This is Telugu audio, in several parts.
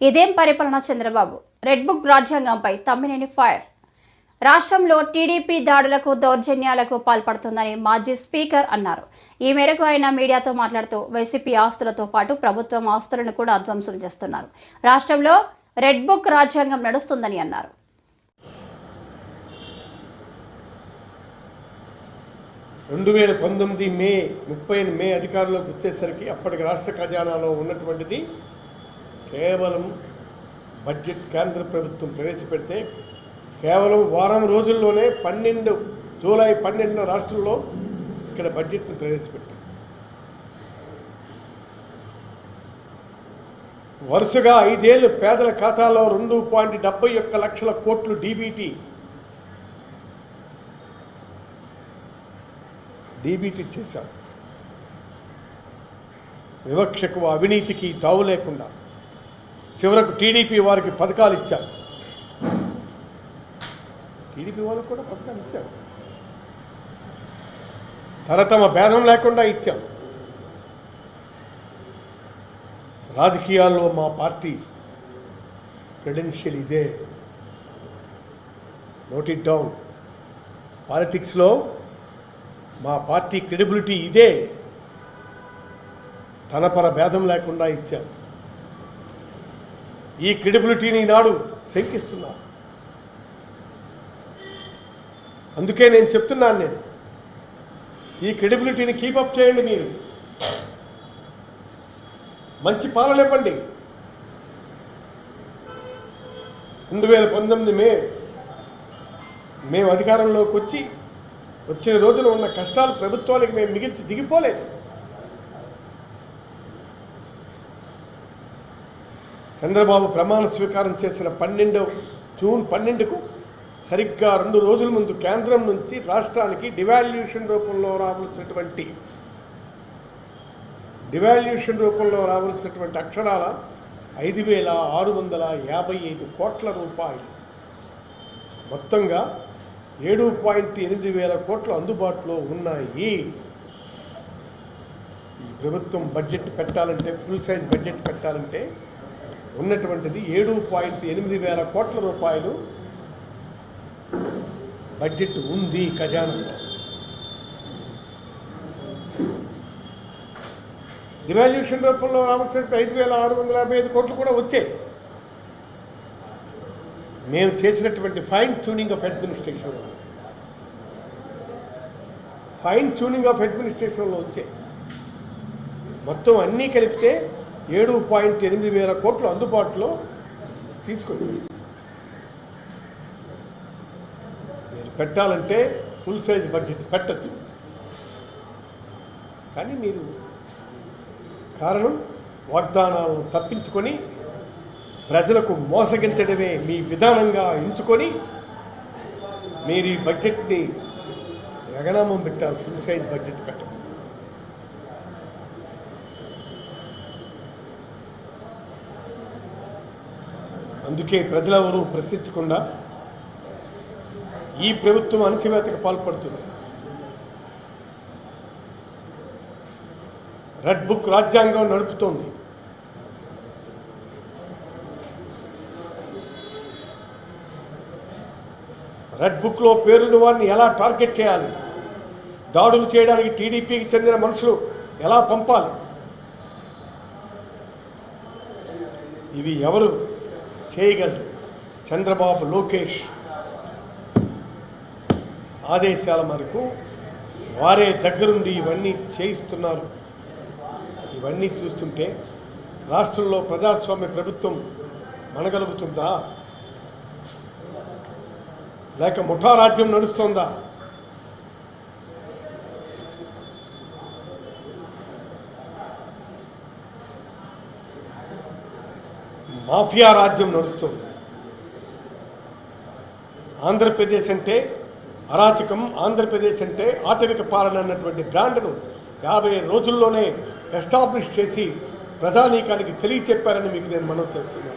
ఇదేం పరిపాలన చంద్రబాబు? రెడ్ బుక్ రాజ్యాంగంపై తమ్మినేని ఫైర్. రాష్ట్రంలో టీడీపీ దాడులకు దౌర్జన్యాలకు పాల్పడుతుందని మాజీ స్పీకర్ అన్నారు. ఈ మేరకు ఆయన మీడియాతో మాట్లాడుతూ వైసీపీ ఆస్తులతో పాటు ప్రభుత్వం ఆస్తులను కూడా ధ్వంసం చేస్తున్నారు. రాష్ట్రంలో రెడ్ బుక్ రాజ్యాంగం నడుస్తుందని అన్నారు. రెండు వేల పంతొమ్మిది మే ముప్పై మే అధికారంలోకి వచ్చేసరికి అప్పటికి రాష్ట్ర ఖజానాలో ఉన్నటువంటిది కేవలం బడ్జెట్ కేంద్ర ప్రభుత్వం ప్రవేశపెడితే కేవలం వారం రోజుల్లోనే పన్నెండు జూలై పన్నెండున రాష్ట్రంలో ఇక్కడ బడ్జెట్ను ప్రవేశపెట్టారు వరుసగా ఐదేళ్ళు పేదల ఖాతాలో రెండు పాయింట్ డెబ్బై ఒక్క లక్షల కోట్లు డీబీటీ. డీబీటీ చేశాం. వివక్షకు అవినీతికి తావు లేకుండా. చివరకు టీడీపీ వారికి పథకాలు ఇచ్చాం టీడీపీ వాళ్ళకి కూడా పథకాలు ఇచ్చారు. తరతమ భేదం లేకుండా ఇచ్చాం రాజకీయాల్లో మా పార్టీ క్రెడెన్షియల్ ఇదే. Note it down. పాలిటిక్స్లో మా పార్టీ క్రెడిబిలిటీ ఇదే. తనపర భేదం లేకుండా ఇచ్చాం ఈ క్రెడిబిలిటీని ఈనాడు శంకిస్తున్నారు అందుకే నేను చెప్తున్నాను నేను ఈ క్రెడిబిలిటీని కీపప్ చేయండి మీరు. మంచి పాలన ఇవ్వండి రెండు వేల పంతొమ్మిది మే మేము అధికారంలోకి వచ్చి వచ్చిన రోజున ఉన్న కష్టాలు ప్రభుత్వానికి మేము మిగిల్చి దిగిపోలేదు. చంద్రబాబు ప్రమాణ స్వీకారం చేసిన పన్నెండు జూన్ పన్నెండుకు సరిగ్గా రెండు రోజుల ముందు కేంద్రం నుంచి రాష్ట్రానికి డివాల్యూషన్ రూపంలో రావాల్సినటువంటి డివాల్యూషన్ రూపంలో రావాల్సినటువంటి అక్షరాల ఐదు వేల ఆరు వందల యాభై ఐదు కోట్ల రూపాయలు. మొత్తంగా ఏడు పాయింట్ ఎనిమిది వేల కోట్లు అందుబాటులో ఉన్నాయి. ఈ ప్రభుత్వం బడ్జెట్ పెట్టాలంటే ఫుల్ సైజ్ బడ్జెట్ పెట్టాలంటే ఉన్నటువంటిది ఏడు పాయింట్ ఎనిమిది వేల కోట్ల రూపాయలు బడ్జెట్ ఉంది ఖజానాలో. డివాల్యూషన్ రూపంలో రావాల్సిన ఐదు వేల ఆరు వందల యాభై ఐదు కోట్లు కూడా వచ్చాయి. మేము చేసినటువంటి fine tuning of administration fine tuning of అడ్మినిస్ట్రేషన్లో వచ్చాయి. మొత్తం అన్నీ కలిపితే ఏడు పాయింట్ ఎనిమిది వేల కోట్లు అందుబాటులో తీసుకొచ్చాయి మీరు పెట్టాలంటే ఫుల్ సైజ్ బడ్జెట్ పెట్టచ్చు. కానీ మీరు కారణం వాగ్దానాలను తప్పించుకొని ప్రజలకు మోసగించడమే మీ విధానంగా ఎంచుకొని మీరు ఈ బడ్జెట్ని గగనామం పెట్టారు ఫుల్ సైజ్ బడ్జెట్ పెట్టారు. అందుకే ప్రజలెవరూ ప్రశ్నించకుండా ఈ ప్రభుత్వం అణచివేతకు పాల్పడుతుంది. రెడ్ బుక్ రాజ్యాంగం నడుపుతోంది. రెడ్ బుక్లో పేరున్న వారిని ఎలా టార్గెట్ చేయాలి? దాడులు చేయడానికి టీడీపీకి చెందిన మనుషులు ఎలా పంపాలి? ఇవి ఎవరు? చేయగలరు. చంద్రబాబు లోకేష్ ఆదేశాల మేరకు వారే దగ్గరుండి ఇవన్నీ చేయిస్తున్నారు. ఇవన్నీ చూస్తుంటే రాష్ట్రంలో ప్రజాస్వామ్య ప్రభుత్వం మనగలుగుతుందా? లేక ముఠా రాజ్యం మాఫియా రాజ్యం నడుస్తుంది. ఆంధ్రప్రదేశ్ అంటే అరాచకం ఆంధ్రప్రదేశ్ అంటే ఆటవిక పాలన అన్నటువంటి బ్రాండ్ను యాభై రోజుల్లోనే ఎస్టాబ్లిష్ చేసి ప్రజానీకానికి తెలియచెప్పారని మీకు నేను మనం చేస్తున్నాను.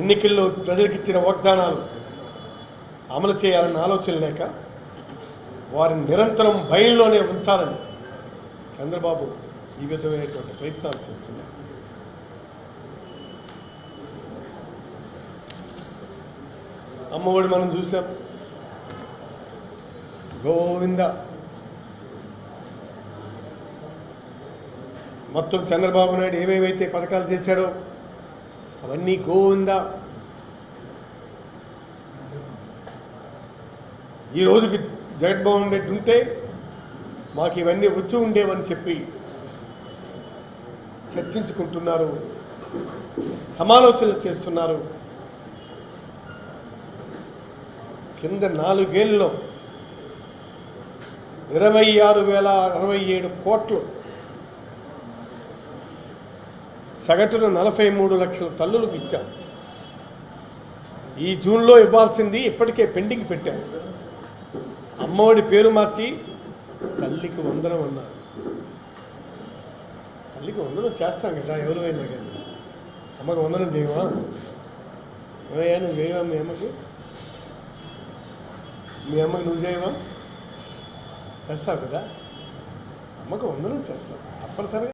ఎన్నికల్లో ప్రజలకు ఇచ్చిన వాగ్దానాలు అమలు చేయాలన్న ఆలోచన లేక వారిని నిరంతరం భయంలోనే ఉంచాలని చంద్రబాబు ఈ విధమైనటువంటి ప్రయత్నాలు చేస్తున్నాం. అమ్మఒడి మనం చూసాం. గోవింద. మొత్తం చంద్రబాబు నాయుడు ఏమేమైతే పథకాలు చేశాడో అవన్నీ గోవింద. ఈరోజు జగన్మోహన్ రెడ్డి ఉంటే మాకు ఇవన్నీ వచ్చి ఉండేవని చెప్పి చర్చించుకుంటున్నారు సమాలోచనలు చేస్తున్నారు. కింద నాలుగేళ్ళలో ఇరవై ఆరు వేల అరవై ఏడు కోట్లు సగటున నలభై మూడు లక్షల తల్లులకు ఇచ్చాం. ఈ జూన్లో ఇవ్వాల్సింది ఇప్పటికే పెండింగ్ పెట్టారు అమ్మఒడి పేరు మార్చి తల్లికి వందనం అన్నారు. తల్లికి వందనం చేస్తాం కదా ఎవరైనా కానీ. అమ్మకు వందనం చేయవా? ఏమయ్యా నువ్వు చేయవా మీ అమ్మకి? మీ అమ్మకి నువ్వు చేయవా? చేస్తావు కదా? అమ్మకు వందనం చేస్తావు తప్పనిసరిగా